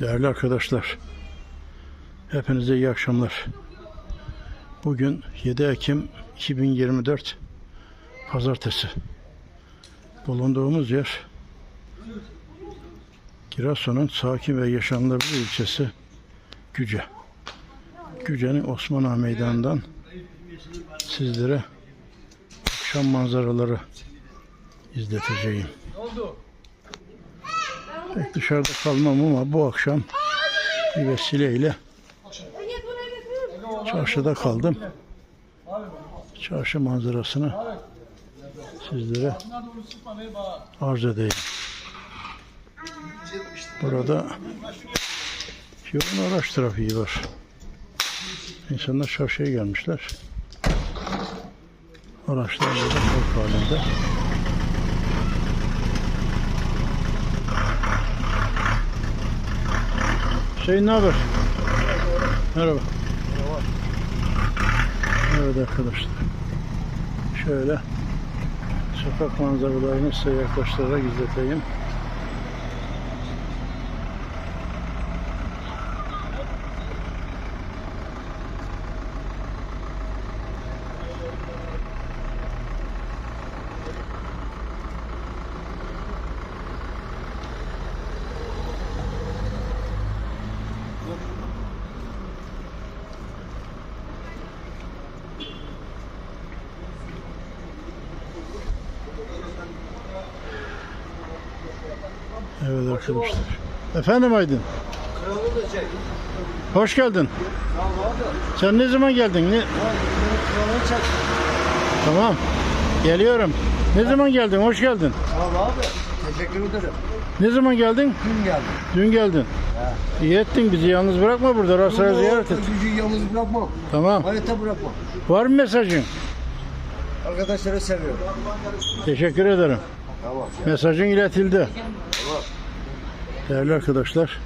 Değerli arkadaşlar, hepinize iyi akşamlar. Bugün 7 Ekim 2024 Pazartesi. Bulunduğumuz yer Giresun'un sakin ve yaşanılabilir ilçesi Güce. Güce'nin Osman Ağa Meydanı'ndan sizlere akşam manzaraları izleteceğim. Pek dışarıda kalmam ama bu akşam bir vesileyle çarşıda kaldım. Çarşı manzarasını sizlere arz edeyim. Burada yoğun araç trafiği var. İnsanlar çarşıya gelmişler. Araçlar burada park halinde. Hüseyin ne haber? Merhaba. Evet arkadaşlar. Şöyle sokak manzaralarını size yaklaştırarak izleteyim. Evet arkadaşlar. Efendim Aydın. Hoş geldin. Sen ne zaman geldin? Ne? Tamam. Geliyorum. Ne zaman geldin? Hoş geldin. Tamam abi. Teşekkür ederim. Ne zaman geldin? Dün geldim. Dün geldin. İyi ettin bizi yalnız bırakma burada. Rasa'ya ziyaret et. Gücü yalnız bırakmam. Tamam. Hayatta bırakmam. Var mı mesajın? Arkadaşları seviyorum. Teşekkür ederim. Tamam. Mesajın iletildi. Değerli arkadaşlar.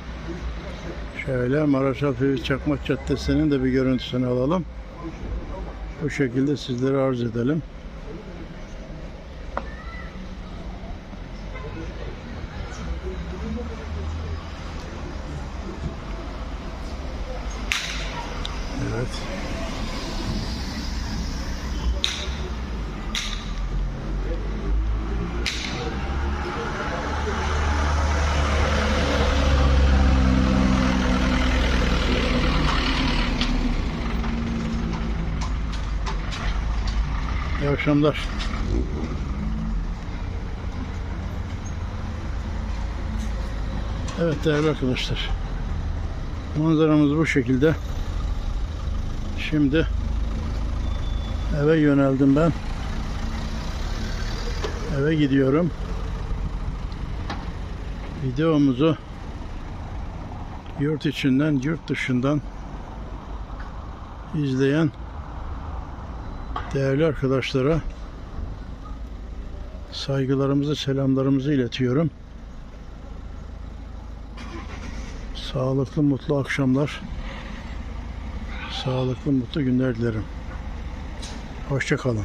Şöyle Maraş Alfevi Çakmak Caddesi'nin de bir görüntüsünü alalım. Bu şekilde sizlere arz edelim. Evet. İyi akşamlar. Evet değerli arkadaşlar. Manzaramız bu şekilde. Şimdi eve yöneldim ben. Eve gidiyorum. Videomuzu yurt içinden, yurt dışından izleyen değerli arkadaşlara saygılarımızı, selamlarımızı iletiyorum. Sağlıklı, mutlu akşamlar. Sağlıklı, mutlu günler dilerim. Hoşça kalın.